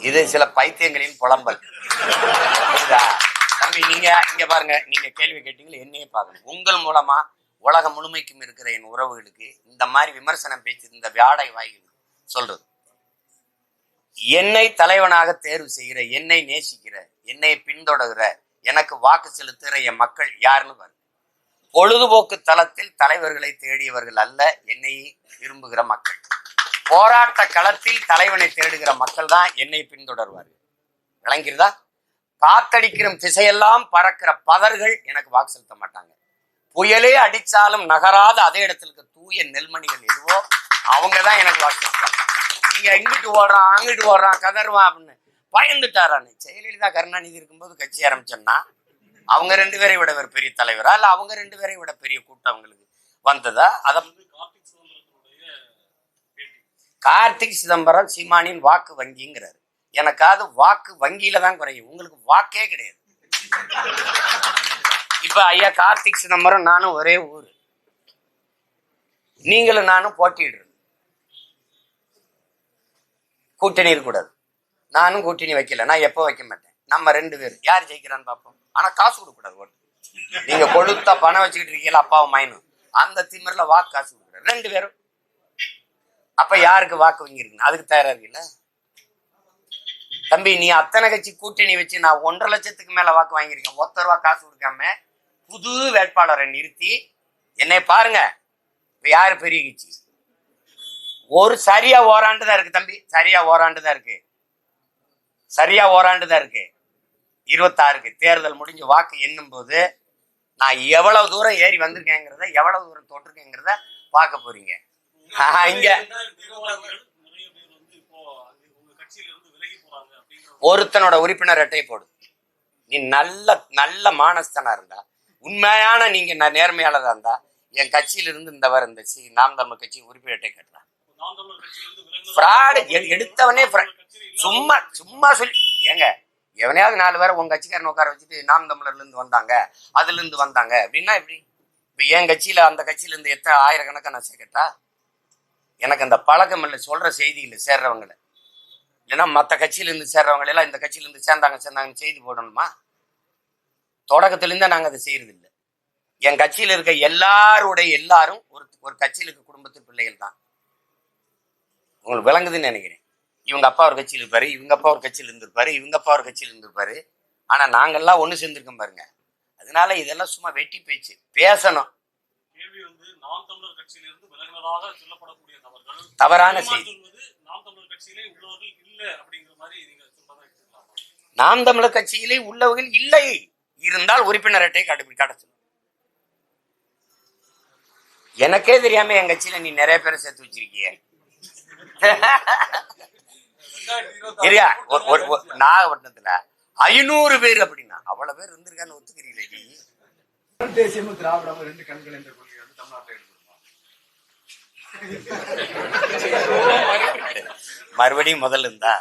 இது சில பைத்தியங்களின் புலம்பல். தம்பி நீங்க இங்க பாருங்க நீங்க கேள்வி கேட்டீங்களா என்னையே பாருங்க உங்கள் மூலமா உலகம் முழுமைக்கும் இருக்கிற என் உறவுகளுக்கு இந்த மாதிரி விமர்சனம் பேச்சு இந்த வியாடை வாய்கள் சொல்றது. என்னை தலைவனாக தேர்வு செய்கிற என்னை நேசிக்கிற என்னை பின்தொடர்கிற எனக்கு வாக்கு செலுத்துகிற என் மக்கள் யாருன்னு பாருங்க. பொழுதுபோக்கு தளத்தில் தலைவர்களை தேடியவர்கள் அல்ல என்னை விரும்புகிற மக்கள். போராட்ட களத்தில் தலைவனை தேடுகிற மக்கள் தான் என்னை பின்தொடர்வார்கள். விளங்கிறதா காத்தடிக்கிற திசையெல்லாம் பறக்கிற பதர்கள் எனக்கு வாக்கு செலுத்த மாட்டாங்க. புயலே அடிச்சாலும் நகராத அதே இடத்துல இருக்க தூய நெல்மணிகள் எதுவோ அவங்க தான் எனக்கு வாக்கு செலுத்துவாங்க. நீங்க இங்கிட்டு ஓடுறான் அங்கிட்டு ஓடுறான் கதருவான் அப்படின்னு பயந்துட்டாரான்னு ஜெயலலிதா கருணாநிதி இருக்கும்போது கட்சி ஆரம்பிச்சோம்னா அவங்க ரெண்டு பேரை விட ஒரு பெரிய தலைவரா? இல்ல அவங்க ரெண்டு பேரை விட பெரிய கூட்டம் அவங்களுக்கு வந்ததா? அதை கார்த்திக் சிதம்பரம் சீமானின் வாக்கு வங்கிங்கிறாரு. எனக்காவது வாக்கு வங்கியில தான் குறையும். உங்களுக்கு வாக்கே கிடையாது. இப்ப ஐயா கார்த்திக் சிதம்பரம் நானும் ஒரே ஊரு. நீங்களும் நானும் போட்டிடுறது கூட்டணி இருக்கக்கூடாது. நானும் கூட்டணி வைக்கல. நான் எப்போ வைக்க மாட்டேன்? நம்ம ரெண்டு பேர் யார் ஜெயிக்கிறான்னு பார்ப்போம். ஆனா காசு கொடுக்கக்கூடாது ஓட்டு. நீங்க கொழுத்தா பணம் வச்சுக்கிட்டு இருக்கீங்களா அப்பாவும் மைனும். அந்த திமிரில் வாக்கு காசு கொடுக்குறாரு ரெண்டு பேரும். அப்ப யாருக்கு வாக்கு வாங்கிருக்கணும் அதுக்கு தயாரா இருக்குல்ல தம்பி நீ அத்தனை கட்சி கூட்டணி வச்சு நான் ஒன்றரை லட்சத்துக்கு மேல வாக்கு வாங்கியிருக்கேன். ஒத்த ரூபா காசு கொடுக்காம புது வேட்பாளரை நிறுத்தி என்னை பாருங்க. யாரு பெரிய கட்சி? ஒரு சரியா ஓராண்டு தான் இருக்கு தம்பி. சரியா ஓராண்டு தான் இருக்கு. சரியா ஓராண்டு தான் இருக்கு. இருபத்தாறுக்கு தேர்தல் முடிஞ்சு வாக்கு எண்ணும் போது நான் எவ்வளவு தூரம் ஏறி வந்திருக்கேங்கிறத எவ்வளவு தூரம் தொட்டிருக்கேங்கிறத பார்க்க போறீங்க இங்க ஒருத்தனோட உறுப்பினர் அட்டை போடு நீ நல்ல நல்ல மானஸ்தனா இருந்தா உண்மையான நீங்க ந- நேர்மையாளரா இருந்தா என் கட்சியில இருந்து இந்த வர இந்த சி நாம் தமிழ் கட்சி உறுப்பினர் அட்டை கட்டுறான் நாம் தமிழர் கட்சியில இருந்து விலகினதா- Fraud. எ- எடுத்தவனே சும்மா சும்மா சொல்லி ஏங்க எவனையாவது நாலு பேரை உங்க கட்சிக்காரன் உட்கார வச்சுட்டு நாம் தமிழர்ல இருந்து வந்தாங்க அதுல இருந்து வந்தாங்க. அப்படின்னா எப்படி? இப்ப என் கட்சியில அந்த கட்சியில இருந்து எத்தனை ஆயிரக்கணக்காக நான் சேர்க்கட்டா? எனக்கு அந்த பழக்கம் இல்லை சொல்ற செய்தி இல்லை சேர்றவங்களை. இல்லைன்னா மற்ற கட்சியிலேருந்து சேர்றவங்க எல்லாம் இந்த கட்சியிலேருந்து சேர்ந்தாங்க சேர்ந்தாங்கன்னு செய்தி போடணுமா? தொடக்கத்துலேருந்தே நாங்கள் அதை செய்யறது இல்லை என் கட்சியில் இருக்க எல்லாருடைய எல்லாரும் ஒரு ஒரு கட்சியில இருக்க குடும்பத்து பிள்ளைகள் தான். உங்களுக்கு விளங்குதுன்னு நினைக்கிறேன். இவங்க அப்பா ஒரு கட்சியில் இருப்பாரு இவங்க அப்பா ஒரு கட்சியில் இருந்திருப்பாரு இவங்க அப்பா ஒரு கட்சியில் இருந்திருப்பாரு. ஆனா நாங்கெல்லாம் ஒண்ணு சேர்ந்திருக்கோம் பாருங்க. அதனால இதெல்லாம் சும்மா வெட்டி பேச்சு. பேசணும். தவறான செய்தி. நாம் தமிழர் கட்சியிலே உள்ளவர்கள் இல்ல இருந்தால் உறுப்பினர் அட்டை காட்ட சொல்லு. எனக்கே தெரியாம என் கட்சியில நீ நிறைய பேரை சேர்த்து வச்சிருக்கிய. சரியா ஒரு- நாகப்பட்டினத்துல ஐநூறு பேர் அப்படின்னா அவ்வளவு பேர் இருந்திருக்கான்னு ஒத்துக்கிறீங்களே நீ தேசியமும் திராவிடமும் ரெண்டு கண்கள் என்ற கொள்கை வந்து தமிழ்நாட்டில் மறுபடியும் முதல்ல இருந்தா?